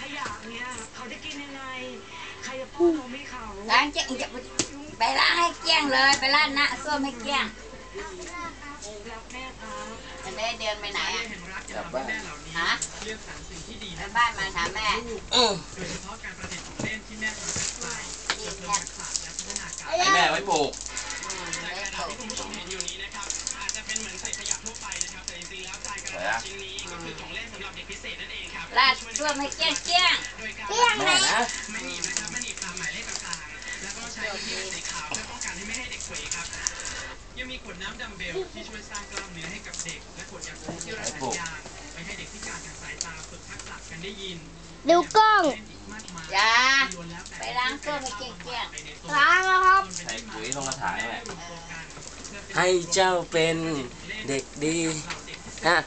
ขยะเนี่ยเขาจะกินยังไง ใครจะป้อนนมให้เขาล้างเจ๊งจะไปล้างให้เกลี้ยงเลย ไปล้างหน้าส้วมให้เกลี้ยงรักแม่ครับจะได้เดินไปไหนอะกลับบ้านฮะไปบ้านมาถามแม่อืมดีแค่ให้แม่ไว้ปลูกอืมได้ปลูกอะไรอะลาดส้ ท่วมให้เกี้ยงเกี้ยงเกี้ยงนะไม่หนีนะหมายเลขต่างๆแล้วก็ใช้ยาสีขาวเพื่อป้องกันที่งมีขวดน้ำดัมเบลที่ช่วยสร้างกล้ามเนื้อให้กับเด็ก และขวดยาคุที่ไร้สัญญาณไปให้เด็กที่การทางสายตาฝึกทักษะกันได้ยินดูกล้องจ้าไปล้างเครื่องให้เกี้ยงล้างแล้วครับใส่ปุ๋ยลงกระถางแหละให้เจ้าเป็นเด็กดีฮะ